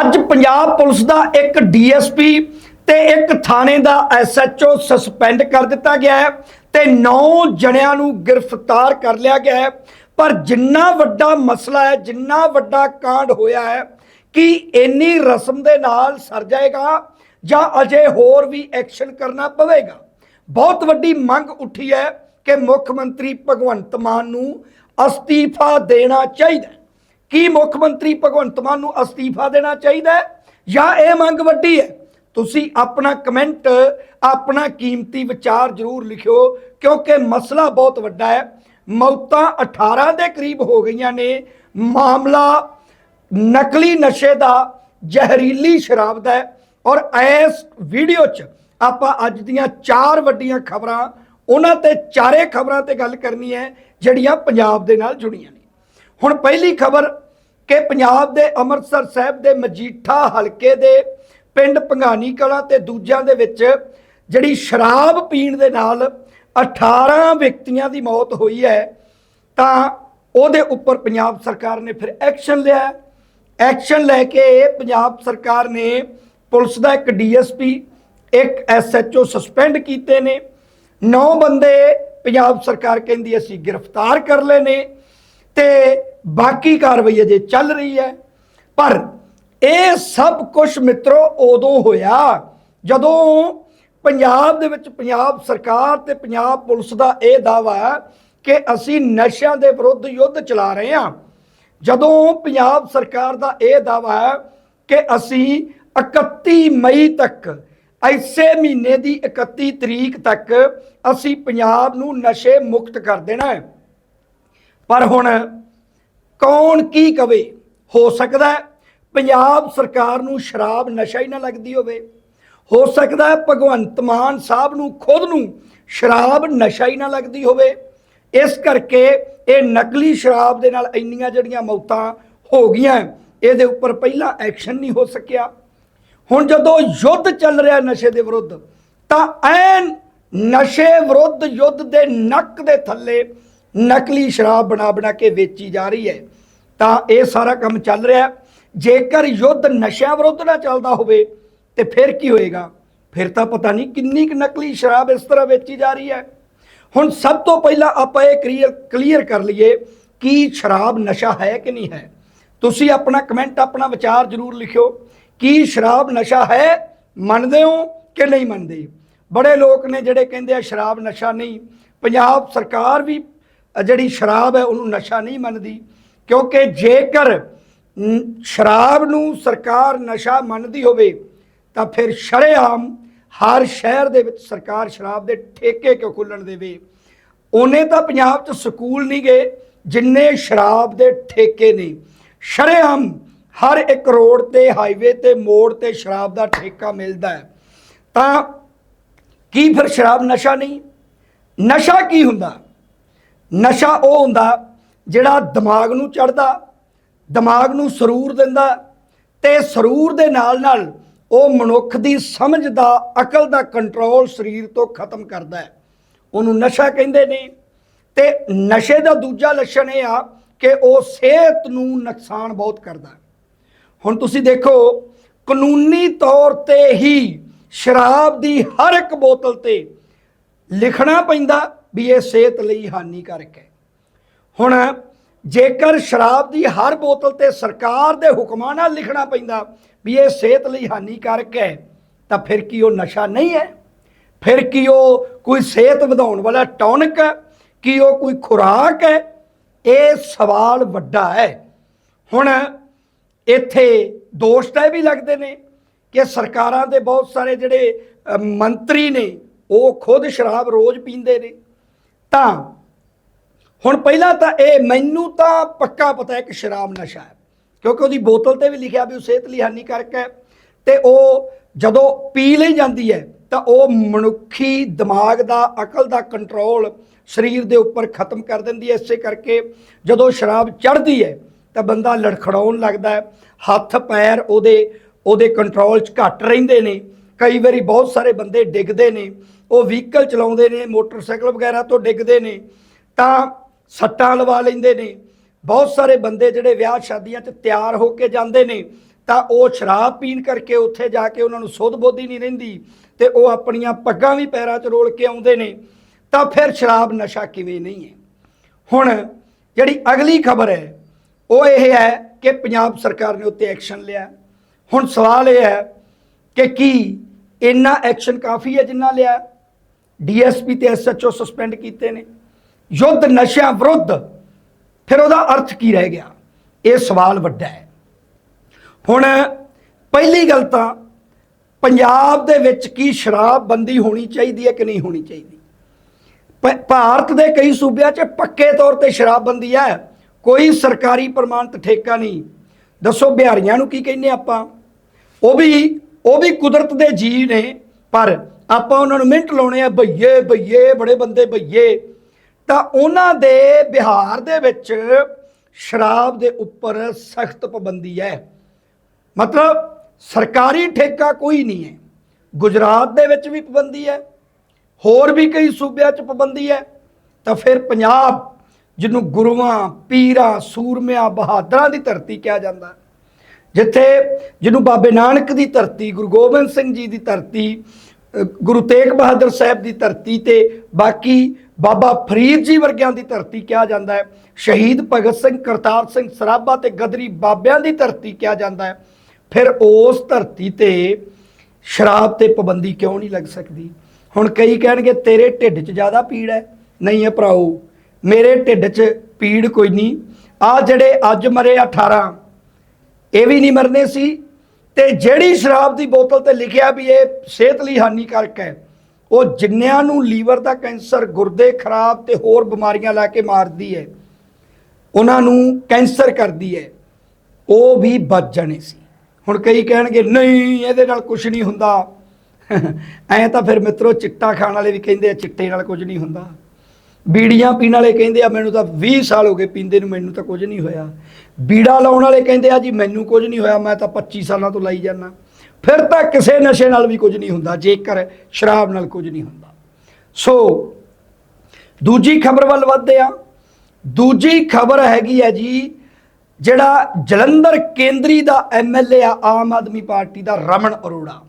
ਅੱਜ ਪੰਜਾਬ ਪੁਲਿਸ ਦਾ ਇੱਕ ਡੀਐਸਪੀ ਤੇ ਇੱਕ ਥਾਣੇ ਦਾ ਐਸਐਚਓ ਸਸਪੈਂਡ ਕਰ ਦਿੱਤਾ ਗਿਆ ਹੈ ਤੇ 9 ਜਣਿਆਂ ਨੂੰ ਗ੍ਰਿਫਤਾਰ ਕਰ ਲਿਆ ਗਿਆ ਹੈ। ਪਰ ਜਿੰਨਾ ਵੱਡਾ ਮਸਲਾ ਹੈ, ਜਿੰਨਾ ਵੱਡਾ ਕਾਂਡ ਹੋਇਆ ਹੈ, ਕਿ ਇੰਨੀ ਰਸਮ ਦੇ ਨਾਲ ਸਰ ਜਾਏਗਾ ਜਾਂ ਅਜੇ ਹੋਰ ਵੀ ਐਕਸ਼ਨ ਕਰਨਾ ਪਵੇਗਾ? ਬਹੁਤ ਵੱਡੀ ਮੰਗ ਉੱਠੀ ਹੈ ਕਿ ਮੁੱਖ ਮੰਤਰੀ ਭਗਵੰਤ ਮਾਨ ਨੂੰ ਅਸਤੀਫਾ ਦੇਣਾ ਚਾਹੀਦਾ ਕੀ ਮੁੱਖ ਮੰਤਰੀ ਭਗਵੰਤ ਮਾਨ ਨੂੰ ਅਸਤੀਫਾ ਦੇਣਾ ਚਾਹੀਦਾ ਹੈ? ਜਾਂ ਇਹ ਮੰਗ ਵੱਡੀ ਹੈ? ਤੁਸੀਂ ਆਪਣਾ ਕਮੈਂਟ, ਆਪਣਾ ਕੀਮਤੀ ਵਿਚਾਰ ਜ਼ਰੂਰ ਲਿਖਿਓ, ਕਿਉਂਕਿ ਮਸਲਾ ਬਹੁਤ ਵੱਡਾ ਹੈ। ਮੌਤਾਂ 18 ਦੇ ਕਰੀਬ ਹੋ ਗਈਆਂ ਨੇ। ਮਾਮਲਾ ਨਕਲੀ ਨਸ਼ੇ ਦਾ, ਜ਼ਹਿਰੀਲੀ ਸ਼ਰਾਬ ਦਾ ਹੈ। ਔਰ ਇਸ ਵੀਡੀਓ 'ਚ ਆਪਾਂ ਅੱਜ ਦੀਆਂ ਚਾਰ ਵੱਡੀਆਂ ਖਬਰਾਂ, ਉਹਨਾਂ ਤੇ ਚਾਰੇ ਖਬਰਾਂ ਤੇ ਗੱਲ ਕਰਨੀ ਹੈ, ਜਿਹੜੀਆਂ ਪੰਜਾਬ ਦੇ ਨਾਲ ਜੁੜੀਆਂ ਨੇ। ਹੁਣ ਪਹਿਲੀ ਖਬਰ ਕਿ ਪੰਜਾਬ ਦੇ ਅੰਮ੍ਰਿਤਸਰ ਸਾਹਿਬ ਦੇ ਮਜੀਠਾ ਹਲਕੇ ਦੇ ਪਿੰਡ ਪੰਗਾਨੀ ਕਲਾਂ ਤੇ ਦੂਜਿਆਂ ਦੇ ਵਿੱਚ ਜਿਹੜੀ ਸ਼ਰਾਬ ਪੀਣ ਦੇ ਨਾਲ 18 ਵਿਅਕਤੀਆਂ ਦੀ ਮੌਤ ਹੋਈ ਹੈ, ਤਾਂ ਉਹਦੇ ਉੱਪਰ ਪੰਜਾਬ ਸਰਕਾਰ ਨੇ ਫਿਰ ਐਕਸ਼ਨ ਲਿਆ। ਐਕਸ਼ਨ ਲੈ ਕੇ ਪੰਜਾਬ ਸਰਕਾਰ ਨੇ ਪੁਲਿਸ ਦਾ ਇੱਕ ਡੀਐਸਪੀ, ਇੱਕ ਐਸਐਚਓ ਸਸਪੈਂਡ ਕੀਤੇ ਨੇ। 9 ਬੰਦੇ ਪੰਜਾਬ ਸਰਕਾਰ ਕਹਿੰਦੀ ਅਸੀਂ ਗ੍ਰਿਫਤਾਰ ਕਰ ਲਏ ਨੇ। ਤੇ ਬਾਕੀ ਕਾਰਵਾਈ ਅਜੇ ਚੱਲ ਰਹੀ ਹੈ। ਪਰ ਇਹ ਸਭ ਕੁਝ ਮਿੱਤਰੋ ਉਦੋਂ ਹੋਇਆ ਜਦੋਂ ਪੰਜਾਬ ਦੇ ਵਿੱਚ ਪੰਜਾਬ ਸਰਕਾਰ ਤੇ ਪੰਜਾਬ ਪੁਲਿਸ ਦਾ ਇਹ ਦਾਵਾ ਕਿ ਅਸੀਂ ਨਸ਼ਿਆਂ ਦੇ ਵਿਰੁੱਧ ਯੁੱਧ ਚਲਾ ਰਹੇ ਹਾਂ। ਜਦੋਂ ਪੰਜਾਬ ਸਰਕਾਰ ਦਾ ਇਹ ਦਾਵਾ ਹੈ ਕਿ ਅਸੀਂ 31 ਮਈ ਤੱਕ, ਐਸੇ ਮਹੀਨੇ ਦੀ 31 ਤਰੀਕ ਤੱਕ ਅਸੀਂ ਪੰਜਾਬ ਨੂੰ ਨਸ਼ੇ ਮੁਕਤ ਕਰ ਦੇਣਾ ਹੈ। ਪਰ ਹੁਣ ਕੌਣ ਕੀ ਕਵੇ? ਹੋ ਸਕਦਾ ਪੰਜਾਬ ਸਰਕਾਰ ਨੂੰ ਸ਼ਰਾਬ ਨਸ਼ਾ ਹੀ ਨਾ ਲੱਗਦੀ ਹੋਵੇ। ਹੋ ਸਕਦਾ ਹੈ ਭਗਵੰਤ ਮਾਨ ਸਾਹਿਬ ਨੂੰ ਖੁਦ ਨੂੰ ਸ਼ਰਾਬ ਨਸ਼ਾ ਹੀ ਨਾ ਲੱਗਦੀ ਹੋਵੇ। ਇਸ ਕਰਕੇ ਇਹ ਨਕਲੀ ਸ਼ਰਾਬ ਦੇ ਨਾਲ ਇੰਨੀਆਂ ਜਿਹੜੀਆਂ ਮੌਤਾਂ ਹੋ ਗਈਆਂ, ਇਹਦੇ ਉੱਪਰ ਪਹਿਲਾਂ ਐਕਸ਼ਨ ਨਹੀਂ ਹੋ ਸਕਿਆ। ਹੁਣ ਜਦੋਂ ਯੁੱਧ ਚੱਲ ਰਿਹਾ ਨਸ਼ੇ ਦੇ ਵਿਰੁੱਧ, ਤਾਂ ਐਨ ਨਸ਼ੇ ਵਿਰੁੱਧ ਯੁੱਧ ਦੇ ਨੱਕ ਦੇ ਥੱਲੇ ਨਕਲੀ ਸ਼ਰਾਬ ਬਣਾ ਬਣਾ ਕੇ ਵੇਚੀ ਜਾ ਰਹੀ ਹੈ। ਤਾਂ ਇਹ ਸਾਰਾ ਕੰਮ ਚੱਲ ਰਿਹਾ ਜੇਕਰ ਯੁੱਧ ਨਸ਼ਿਆਂ ਵਿਰੁੱਧ ਨਾ ਚੱਲਦਾ ਹੋਵੇ, ਤੇ ਫਿਰ ਕੀ ਹੋਏਗਾ? ਫਿਰ ਤਾਂ ਪਤਾ ਨਹੀਂ ਕਿੰਨੀ ਕੁ ਨਕਲੀ ਸ਼ਰਾਬ ਇਸ ਤਰ੍ਹਾਂ ਵੇਚੀ ਜਾ ਰਹੀ ਹੈ। ਹੁਣ ਸਭ ਤੋਂ ਪਹਿਲਾਂ ਆਪਾਂ ਇਹ ਕਲੀਅਰ ਕਲੀਅਰ ਕਰ ਲਈਏ ਕਿ ਸ਼ਰਾਬ ਨਸ਼ਾ ਹੈ ਕਿ ਨਹੀਂ ਹੈ। ਤੁਸੀਂ ਆਪਣਾ ਕਮੈਂਟ ਆਪਣਾ ਵਿਚਾਰ ਜ਼ਰੂਰ ਲਿਖਿਓ। ਕਿ ਸ਼ਰਾਬ ਨਸ਼ਾ ਹੈ? ਮੰਨਦੇ ਹੋ ਕਿ ਨਹੀਂ ਮੰਨਦੇ? ਬੜੇ ਲੋਕ ਨੇ ਜਿਹੜੇ ਕਹਿੰਦੇ ਆ ਸ਼ਰਾਬ ਨਸ਼ਾ ਨਹੀਂ। ਪੰਜਾਬ ਸਰਕਾਰ ਵੀ ਜਿਹੜੀ ਸ਼ਰਾਬ ਹੈ ਉਹਨੂੰ ਨਸ਼ਾ ਨਹੀਂ ਮੰਨਦੀ, ਕਿਉਂਕਿ ਜੇਕਰ ਸ਼ਰਾਬ ਨੂੰ ਸਰਕਾਰ ਨਸ਼ਾ ਮੰਨਦੀ ਹੋਵੇ, ਤਾਂ ਫਿਰ ਸ਼ਰੇਆਮ ਹਰ ਸ਼ਹਿਰ ਦੇ ਵਿੱਚ ਸਰਕਾਰ ਸ਼ਰਾਬ ਦੇ ਠੇਕੇ ਕਿਉਂ ਖੁੱਲਣ ਦੇਵੇ? ਉਹਨੇ ਤਾਂ ਪੰਜਾਬ 'ਚ ਸਕੂਲ ਨਹੀਂ ਗਏ, ਜਿੰਨੇ ਸ਼ਰਾਬ ਦੇ ਠੇਕੇ ਨੇ। ਸ਼ਰੇਆਮ ਹਰ ਇੱਕ ਰੋਡ ਤੇ, ਹਾਈਵੇ ਤੇ, ਮੋੜ ਤੇ ਸ਼ਰਾਬ ਦਾ ਠੇਕਾ ਮਿਲਦਾ ਹੈ। ਤਾਂ ਕੀ ਫਿਰ ਸ਼ਰਾਬ ਨਸ਼ਾ ਨਹੀਂ? ਨਸ਼ਾ ਕੀ ਹੁੰਦਾ? ਨਸ਼ਾ ਉਹ ਹੁੰਦਾ ਜਿਹੜਾ ਦਿਮਾਗ ਨੂੰ ਚੜਦਾ, ਦਿਮਾਗ ਨੂੰ ਸਰੂਰ ਦਿੰਦਾ ਤੇ ਸਰੂਰ ਦੇ ਨਾਲ ਨਾਲ ਉਹ ਮਨੁੱਖ ਦੀ ਸਮਝ ਦਾ, ਅਕਲ ਦਾ ਕੰਟਰੋਲ ਸਰੀਰ ਤੋਂ ਖਤਮ ਕਰਦਾ ਹੈ। ਉਹਨੂੰ ਨਸ਼ਾ ਕਹਿੰਦੇ ਨੇ ਤੇ ਨਸ਼ੇ ਦਾ ਦੂਜਾ ਲੱਛਣ ਇਹ ਆ ਕਿ ਉਹ ਸਿਹਤ ਨੂੰ ਨੁਕਸਾਨ ਬਹੁਤ ਕਰਦਾ ਹੁਣ ਤੁਸੀਂ ਦੇਖੋ, ਕਾਨੂੰਨੀ ਤੌਰ ਤੇ ਹੀ ਸ਼ਰਾਬ ਦੀ ਹਰ ਇੱਕ ਬੋਤਲ ਤੇ ਲਿਖਣਾ ਪੈਂਦਾ ਵੀ ਇਹ ਸਿਹਤ ਲਈ ਹਾਨੀਕਾਰਕ ਹੈ। ਹੁਣ ਜੇਕਰ ਸ਼ਰਾਬ ਦੀ ਹਰ ਬੋਤਲ ਤੇ ਸਰਕਾਰ ਦੇ ਹੁਕਮਾਂ ਨਾਲ ਲਿਖਣਾ ਪੈਂਦਾ ਵੀ ਇਹ ਸਿਹਤ ਲਈ ਹਾਨੀਕਾਰਕ ਹੈ, ਤਾਂ ਫਿਰ ਕੀ ਉਹ ਨਸ਼ਾ ਨਹੀਂ ਹੈ? ਫਿਰ ਕੀ ਉਹ ਕੋਈ ਸਿਹਤ ਵਧਾਉਣ ਵਾਲਾ ਟੌਨਿਕ ਹੈ? ਕੀ ਉਹ ਕੋਈ ਖੁਰਾਕ ਹੈ? ਇਹ ਸਵਾਲ ਵੱਡਾ ਹੈ। ਹੁਣ ਇੱਥੇ ਦੋਸ਼ ਤਾਂ ਇਹ ਵੀ ਲੱਗਦੇ ਨੇ ਕਿ ਸਰਕਾਰਾਂ ਦੇ ਬਹੁਤ ਸਾਰੇ ਜਿਹੜੇ ਮੰਤਰੀ ਨੇ, ਉਹ ਖੁਦ ਸ਼ਰਾਬ ਰੋਜ਼ ਪੀਂਦੇ ਨੇ। ਤਾਂ ਹੁਣ ਪਹਿਲਾਂ ਤਾਂ ਇਹ ਮੈਨੂੰ ਤਾਂ ਪੱਕਾ ਪਤਾ ਹੈ ਕਿ ਸ਼ਰਾਬ ਨਸ਼ਾ ਹੈ, ਕਿਉਂਕਿ ਉਹਦੀ ਬੋਤਲ ਤੇ ਵੀ ਲਿਖਿਆ ਵੀ ਉਹ ਸਿਹਤ ਲਈ ਹਾਨੀਕਾਰਕ ਹੈ ਤੇ ਉਹ ਜਦੋਂ ਪੀ ਲਈ ਜਾਂਦੀ ਹੈ ਤਾਂ ਉਹ ਮਨੁੱਖੀ ਦਿਮਾਗ ਦਾ, ਅਕਲ ਦਾ ਕੰਟਰੋਲ ਸਰੀਰ ਦੇ ਉੱਪਰ ਖਤਮ ਕਰ ਦਿੰਦੀ ਹੈ। ਇਸੇ ਕਰਕੇ ਜਦੋਂ ਸ਼ਰਾਬ ਚੜ੍ਹਦੀ ਹੈ ਤਾਂ ਬੰਦਾ ਲੜਖੜਾਉਣ ਲੱਗਦਾ ਹੈ, ਹੱਥ, ਪੈਰ ਉਹਦੇ ਉਹਦੇ ਕੰਟਰੋਲ 'ਚ ਘੱਟ ਰਹਿੰਦੇ ਨੇ। ਕਈ ਵਾਰੀ ਬਹੁਤ ਸਾਰੇ ਬੰਦੇ ਡਿੱਗਦੇ ਨੇ ਉਹ ਵਹੀਕਲ ਚਲਾਉਂਦੇ ਨੇ, ਮੋਟਰਸਾਈਕਲ ਵਗੈਰਾ ਤੋਂ ਡਿੱਗਦੇ ਨੇ, ਤਾਂ ਸੱਟਾਂ ਲਵਾ ਲੈਂਦੇ ਨੇ। ਬਹੁਤ ਸਾਰੇ ਬੰਦੇ ਜਿਹੜੇ ਵਿਆਹ ਸ਼ਾਦੀਆਂ 'ਚ ਤਿਆਰ ਹੋ ਕੇ ਜਾਂਦੇ ਨੇ, ਤਾਂ ਉਹ ਸ਼ਰਾਬ ਪੀਣ ਕਰਕੇ ਉੱਥੇ ਜਾ ਕੇ ਉਹਨਾਂ ਨੂੰ ਸੁੱਧ ਬੋਧੀ ਨਹੀਂ ਰਹਿੰਦੀ ਤੇ ਉਹ ਆਪਣੀਆਂ ਪੱਗਾਂ ਵੀ ਪੈਰਾਂ 'ਚ ਰੋਲ ਕੇ ਆਉਂਦੇ ਨੇ, ਤਾਂ ਫਿਰ ਸ਼ਰਾਬ ਨਸ਼ਾ ਕਿਵੇਂ ਨਹੀਂ ਹੈ। ਹੁਣ ਜਿਹੜੀ ਅਗਲੀ ਖਬਰ ਹੈ, ਉਹ ਇਹ ਹੈ ਕਿ ਪੰਜਾਬ ਸਰਕਾਰ ਨੇ ਉੱਤੇ ਐਕਸ਼ਨ ਲਿਆ। ਹੁਣ ਸਵਾਲ ਇਹ ਹੈ ਕਿ ਕੀ ਇੰਨਾ ਐਕਸ਼ਨ ਕਾਫੀ ਹੈ ਜਿੰਨਾ ਲਿਆ? ਡੀਐਸਪੀ ਤੇ ਐਸਐਚਓ ਸਸਪੈਂਡ ਕੀਤੇ ਨੇ। ਯੁੱਧ ਨਸ਼ਿਆਂ ਵਿਰੁੱਧ ਫਿਰ ਉਹਦਾ ਅਰਥ ਕੀ ਰਹਿ ਗਿਆ? ਇਹ ਸਵਾਲ ਵੱਡਾ ਹੈ। ਹੁਣ ਪਹਿਲੀ ਗੱਲ ਤਾਂ ਪੰਜਾਬ ਦੇ ਵਿੱਚ ਕੀ ਸ਼ਰਾਬਬੰਦੀ ਹੋਣੀ ਚਾਹੀਦੀ ਹੈ ਕਿ ਨਹੀਂ ਹੋਣੀ ਚਾਹੀਦੀ? ਪ- ਭਾਰਤ ਦੇ ਕਈ ਸੂਬਿਆਂ 'ਚ ਪੱਕੇ ਤੌਰ ਤੇ ਸ਼ਰਾਬਬੰਦੀ ਹੈ। ਕੋਈ ਸਰਕਾਰੀ ਪ੍ਰਮਾਣਿਤ ਠੇਕਾ ਨਹੀਂ। ਦੱਸੋ ਬਿਹਾਰੀਆਂ ਨੂੰ ਕੀ ਕਹਿੰਦੇ ਆਪਾਂ? ਉਹ ਵੀ ਉਹ ਵੀ ਕੁਦਰਤ ਦੇ ਜੀਵ ਨੇ, ਪਰ ਆਪਾਂ ਉਹਨਾਂ ਨੂੰ ਮਿੰਟ ਲਾਉਣੇ ਆ ਭਈਏ ਭਈਏ ਬੜੇ ਬੰਦੇ ਭਈਏ ਤਾਂ ਉਹਨਾਂ ਦੇ ਬਿਹਾਰ ਦੇ ਵਿੱਚ ਸ਼ਰਾਬ ਦੇ ਉੱਪਰ ਸਖਤ ਪਾਬੰਦੀ ਹੈ। ਮਤਲਬ ਸਰਕਾਰੀ ਠੇਕਾ ਕੋਈ ਨਹੀਂ ਹੈ। ਗੁਜਰਾਤ ਦੇ ਵਿੱਚ ਵੀ ਪਾਬੰਦੀ ਹੈ। ਹੋਰ ਵੀ ਕਈ ਸੂਬਿਆਂ 'ਚ ਪਾਬੰਦੀ ਹੈ। ਤਾਂ ਫਿਰ ਪੰਜਾਬ, ਜਿਹਨੂੰ ਗੁਰੂਆਂ, ਪੀਰਾਂ, ਸੂਰਮਿਆਂ, ਬਹਾਦਰਾਂ ਦੀ ਧਰਤੀ ਕਿਹਾ ਜਾਂਦਾ। ਜਿੱਥੇ ਜਿਹਨੂੰ ਬਾਬੇ ਨਾਨਕ ਦੀ ਧਰਤੀ, ਗੁਰੂ ਗੋਬਿੰਦ ਸਿੰਘ ਜੀ ਦੀ ਧਰਤੀ ਗੁਰੂ ਤੇਗ ਬਹਾਦਰ ਸਾਹਿਬ ਦੀ ਧਰਤੀ ਤੇ ਬਾਕੀ ਬਾਬਾ ਫਰੀਦ ਜੀ ਵਰਗਿਆਂ ਦੀ ਧਰਤੀ ਕਿਹਾ ਜਾਂਦਾ ਹੈ। ਸ਼ਹੀਦ ਭਗਤ ਸਿੰਘ, ਕਰਤਾਰ ਸਿੰਘ ਸਰਾਭਾ ਤੇ ਗਦਰੀ ਬਾਬਿਆਂ ਦੀ ਧਰਤੀ ਕਿਹਾ ਜਾਂਦਾ ਹੈ। ਫਿਰ ਉਸ ਧਰਤੀ ਤੇ ਸ਼ਰਾਬ ਤੇ ਪਾਬੰਦੀ ਕਿਉਂ ਨਹੀਂ ਲੱਗ ਸਕਦੀ? ਹੁਣ ਕਈ ਕਹਿਣਗੇ, ਤੇਰੇ ਢਿੱਡ 'ਚ ਜ਼ਿਆਦਾ ਪੀੜ ਹੈ। ਨਹੀਂ ਹੈ ਭਰਾਓ, ਮੇਰੇ ਢਿੱਡ 'ਚ ਪੀੜ ਕੋਈ ਨਹੀਂ। ਆ ਜਿਹੜੇ ਅੱਜ ਮਰੇ 18 ਇਹ ਵੀ ਨਹੀਂ ਮਰਨੇ ਸੀ। ਤੇ ਜਿਹੜੀ ਸ਼ਰਾਬ ਦੀ ਬੋਤਲ ਤੇ ਲਿਖਿਆ ਵੀ ਇਹ ਸਿਹਤ ਲਈ ਹਾਨੀਕਾਰਕ ਹੈ, ਉਹ ਜਿੰਨਿਆਂ ਨੂੰ ਲੀਵਰ ਦਾ ਕੈਂਸਰ, ਗੁਰਦੇ ਖਰਾਬ ਤੇ ਹੋਰ ਬਿਮਾਰੀਆਂ ਲਾ ਕੇ ਮਾਰਦੀ ਹੈ, ਉਹਨਾਂ ਨੂੰ ਕੈਂਸਰ ਕਰਦੀ ਹੈ, ਉਹ ਵੀ ਬਚ ਜਾਣੇ ਸੀ। ਹੁਣ ਕਈ ਕਹਿਣਗੇ, ਨਹੀਂ, ਇਹਦੇ ਨਾਲ ਕੁਝ ਨਹੀਂ ਹੁੰਦਾ। ਐਂ ਤਾਂ ਫਿਰ ਮਿੱਤਰੋ ਚਿੱਟਾ ਖਾਣ ਵਾਲੇ ਵੀ ਕਹਿੰਦੇ ਆ, ਚਿੱਟੇ ਨਾਲ ਕੁਝ ਨਹੀਂ ਹੁੰਦਾ। ਬੀੜੀਆਂ ਪੀਣ ਵਾਲੇ ਕਹਿੰਦੇ ਆ, ਮੈਨੂੰ ਤਾਂ 20 ਸਾਲ ਹੋ ਗਏ ਪੀਂਦੇ ਨੂੰ, ਮੈਨੂੰ ਤਾਂ ਕੁਝ ਨਹੀਂ ਹੋਇਆ। ਬੀੜਾ ਲਾਉਣ ਵਾਲੇ ਕਹਿੰਦੇ ਆ ਜੀ, ਮੈਨੂੰ ਕੁਝ ਨਹੀਂ ਹੋਇਆ, ਮੈਂ ਤਾਂ 25 ਸਾਲਾਂ ਤੋਂ ਲਾਈ ਜਾਂਦਾ। ਫਿਰ ਤਾਂ ਕਿਸੇ ਨਸ਼ੇ ਨਾਲ ਵੀ ਕੁਝ ਨਹੀਂ ਹੁੰਦਾ, ਜੇਕਰ ਸ਼ਰਾਬ ਨਾਲ ਕੁਝ ਨਹੀਂ ਹੁੰਦਾ। ਸੋ, ਦੂਜੀ ਖਬਰ ਵੱਲ ਵਧਦੇ ਆ ਦੂਜੀ ਖਬਰ ਹੈਗੀ ਹੈ ਜੀ, ਜਿਹੜਾ ਜਲੰਧਰ ਕੇਂਦਰੀ ਦਾ ਐਮਐਲਏ ਆ, ਆਮ ਆਦਮੀ ਪਾਰਟੀ ਦਾ ਰਮਨ ਅਰੋੜਾ।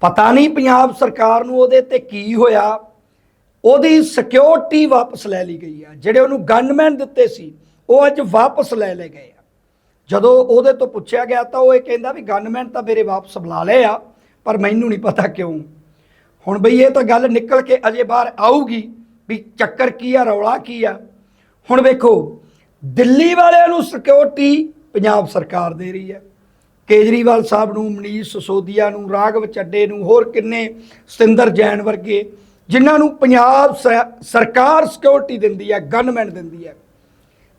ਪਤਾ ਨਹੀਂ ਪੰਜਾਬ ਸਰਕਾਰ ਨੂੰ ਉਹਦੇ ਤੇ ਕੀ ਹੋਇਆ। ਉਹਦੀ ਸਿਕਿਉਰਿਟੀ ਵਾਪਸ ਲੈ ਲਈ ਗਈ ਆ। ਜਿਹੜੇ ਉਹਨੂੰ ਗਨਮੈਨ ਦਿੱਤੇ ਸੀ, ਉਹ ਅੱਜ ਵਾਪਸ ਲੈ ਲਏ ਗਏ ਆ। ਜਦੋਂ ਉਹਦੇ ਤੋਂ ਪੁੱਛਿਆ ਗਿਆ ਤਾਂ ਉਹ ਇਹ ਕਹਿੰਦਾ ਵੀ ਗਨਮੈਨ ਤਾਂ ਮੇਰੇ ਵਾਪਸ ਬੁਲਾ ਲਏ ਆ, ਪਰ ਮੈਨੂੰ ਨਹੀਂ ਪਤਾ ਕਿਉਂ। ਹੁਣ ਬਈ ਇਹ ਤਾਂ ਗੱਲ ਨਿਕਲ ਕੇ ਅਜੇ ਬਾਹਰ ਆਊਗੀ ਵੀ ਚੱਕਰ ਕੀ ਆ, ਰੌਲਾ ਕੀ ਆ। ਹੁਣ ਵੇਖੋ, ਦਿੱਲੀ ਵਾਲਿਆਂ ਨੂੰ ਸਿਕਿਉਰਿਟੀ ਪੰਜਾਬ ਸਰਕਾਰ ਦੇ ਰਹੀ ਹੈ ਕੇਜਰੀਵਾਲ ਸਾਹਿਬ ਨੂੰ, ਮਨੀਸ਼ ਸਿਸੋਦੀਆ ਨੂੰ, ਰਾਘਵ ਚੱਡੇ ਨੂੰ, ਹੋਰ ਕਿੰਨੇ, ਸਤਿੰਦਰ ਜੈਨ ਵਰਗੇ ਜਿਨ੍ਹਾਂ ਨੂੰ ਪੰਜਾਬ ਸਰਕਾਰ ਸਿਕਿਉਰਿਟੀ ਦਿੰਦੀ ਹੈ ਗਨਮੈਨ ਦਿੰਦੀ ਹੈ,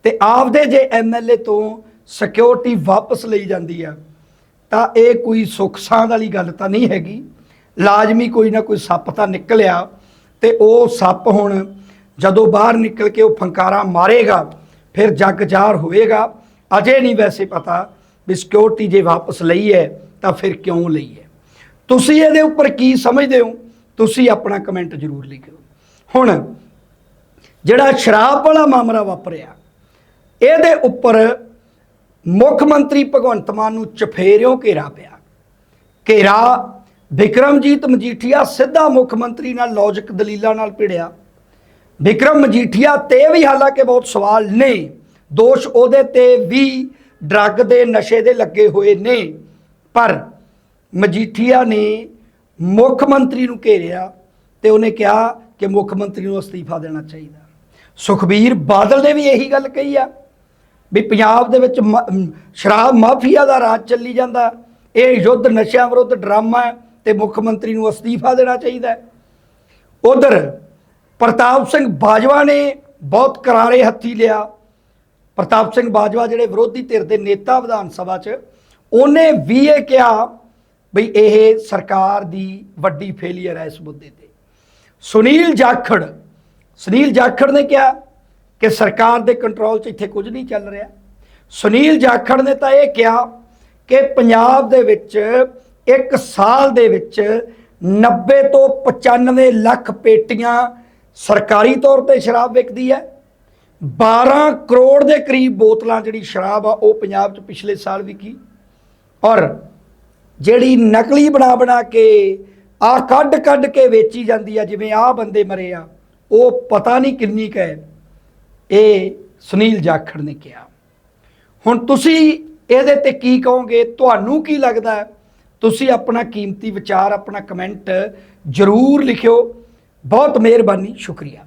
ਤੇ ਆਪਦੇ ਜੇ ਐਮਐਲਏ ਤੋਂ ਸਿਕਿਉਰਿਟੀ ਵਾਪਸ ਲਈ ਜਾਂਦੀ ਆ ਤਾਂ ਇਹ ਕੋਈ ਸੁੱਖ ਸਾਂਦ ਵਾਲੀ ਗੱਲ ਤਾਂ ਨਹੀਂ ਹੈਗੀ। ਲਾਜ਼ਮੀ ਕੋਈ ਨਾ ਕੋਈ ਸੱਪ ਤਾਂ ਨਿਕਲਿਆ, ਤੇ ਉਹ ਸੱਪ ਹੁਣ ਜਦੋਂ ਬਾਹਰ ਨਿਕਲ ਕੇ ਉਹ ਫੰਕਾਰਾ ਮਾਰੇਗਾ, ਫਿਰ ਜੱਗ ਜਾਰ ਹੋਏਗਾ ਅਜੇ ਨਹੀਂ ਵੈਸੇ ਪਤਾ ਵੀ ਸਿਕਿਉਰਿਟੀ ਜੇ ਵਾਪਸ ਲਈ ਹੈ, ਤਾਂ ਫਿਰ ਕਿਉਂ ਲਈ ਹੈ। ਤੁਸੀਂ ਇਹਦੇ ਉੱਪਰ ਕੀ ਸਮਝਦੇ ਹੋ? ਤੁਸੀਂ ਆਪਣਾ ਕਮੈਂਟ ਜ਼ਰੂਰ ਲਿਖਿਓ। ਹੁਣ, ਜਿਹੜਾ ਸ਼ਰਾਬ ਵਾਲਾ ਮਾਮਲਾ ਵਾਪਰਿਆ, ਇਹਦੇ ਉੱਪਰ ਮੁੱਖ ਮੰਤਰੀ ਭਗਵੰਤ ਮਾਨ ਨੂੰ ਚਫੇਰਿਓਂ ਘੇਰਾ ਪਿਆ। ਘੇਰਾ ਵਿਕਰਮਜੀਤ ਮਜੀਠੀਆ ਸਿੱਧਾ ਮੁੱਖ ਮੰਤਰੀ ਨਾਲ ਲੌਜਿਕ ਦਲੀਲਾਂ ਨਾਲ ਭਿੜਿਆ। ਵਿਕਰਮ ਮਜੀਠੀਆ ਤੇ ਵੀ ਹਾਲਾਂਕਿ ਬਹੁਤ ਸਵਾਲ ਨੇ, ਦੋਸ਼ ਉਹਦੇ ਤੇ ਵੀ ਡਰੱਗ ਦੇ ਨਸ਼ੇ ਦੇ ਲੱਗੇ ਹੋਏ ਨੇ। ਪਰ ਮਜੀਠੀਆ ਨੇ ਮੁੱਖ ਮੰਤਰੀ ਨੂੰ ਘੇਰਿਆ ਤੇ ਉਹਨੇ ਕਿਹਾ ਕਿ ਮੁੱਖ ਮੰਤਰੀ ਨੂੰ ਅਸਤੀਫਾ ਦੇਣਾ ਚਾਹੀਦਾ। ਸੁਖਬੀਰ ਬਾਦਲ ਨੇ ਵੀ ਇਹੀ ਗੱਲ ਕਹੀ ਆ ਵੀ ਪੰਜਾਬ ਦੇ ਵਿੱਚ ਮ- ਸ਼ਰਾਬ ਮਾਫੀਆ ਦਾ ਰਾਜ ਚੱਲੀ ਜਾਂਦਾ। ਇਹ ਯੁੱਧ ਨਸ਼ਿਆਂ ਵਿਰੁੱਧ ਡਰਾਮਾ ਹੈ ਤੇ ਮੁੱਖ ਮੰਤਰੀ ਨੂੰ ਅਸਤੀਫਾ ਦੇਣਾ ਚਾਹੀਦਾ ਹੈ। ਉਧਰ ਪ੍ਰਤਾਪ ਸਿੰਘ ਬਾਜਵਾ ਨੇ ਬਹੁਤ ਕਰਾਰੇ ਹੱਥੀ ਲਿਆ। ਪ੍ਰਤਾਪ ਸਿੰਘ ਬਾਜਵਾ ਜਿਹੜੇ ਵਿਰੋਧੀ ਧਿਰ ਦੇ ਨੇਤਾ ਵਿਧਾਨ ਸਭਾ 'ਚ, ਉਹਨੇ ਵੀ ਇਹ ਕਿਹਾ ਬਈ ਇਹ ਸਰਕਾਰ ਦੀ ਵੱਡੀ ਫੇਲੀਅਰ ਹੈ ਇਸ ਮੁੱਦੇ ਤੇ। ਸੁਨੀਲ ਜਾਖੜ ਸੁਨੀਲ ਜਾਖੜ ਨੇ ਕਿਹਾ ਕਿ ਸਰਕਾਰ ਦੇ ਕੰਟਰੋਲ 'ਚ ਇੱਥੇ ਕੁਝ ਨਹੀਂ ਚੱਲ ਰਿਹਾ। ਸੁਨੀਲ ਜਾਖੜ ਨੇ ਤਾਂ ਇਹ ਕਿਹਾ ਕਿ ਪੰਜਾਬ ਦੇ ਵਿੱਚ ਇੱਕ ਸਾਲ ਦੇ ਵਿੱਚ 90 ਤੋਂ 95 ਲੱਖ ਪੇਟੀਆਂ ਸਰਕਾਰੀ ਤੌਰ ਤੇ ਸ਼ਰਾਬ ਵਿਕਦੀ ਹੈ। 12 ਕਰੋੜ ਦੇ ਕਰੀਬ ਬੋਤਲਾਂ ਜਿਹੜੀ ਸ਼ਰਾਬ ਆ, ਉਹ ਪੰਜਾਬ 'ਚ ਪਿਛਲੇ ਸਾਲ ਵਿਕੀ। ਔਰ ਜਿਹੜੀ ਨਕਲੀ ਬਣਾ ਬਣਾ ਕੇ ਆ ਕੱਢ ਕੱਢ ਕੇ ਵੇਚੀ ਜਾਂਦੀ ਆ, ਜਿਵੇਂ ਆ ਬੰਦੇ ਮਰੇ ਆ, ਉਹ ਪਤਾ ਨਹੀਂ ਕਿੰਨੀ ਕੁ ਇਹ ਸੁਨੀਲ ਜਾਖੜ ਨੇ ਕਿਹਾ। ਹੁਣ ਤੁਸੀਂ ਇਹਦੇ ਤੇ ਕੀ ਕਹੋਗੇ? ਤੁਹਾਨੂੰ ਕੀ ਲੱਗਦਾ ਤੁਸੀਂ ਆਪਣਾ ਕੀਮਤੀ ਵਿਚਾਰ, ਆਪਣਾ ਕਮੈਂਟ ਜ਼ਰੂਰ ਲਿਖਿਓ। ਬਹੁਤ ਮਿਹਰਬਾਨੀ, ਸ਼ੁਕਰੀਆ।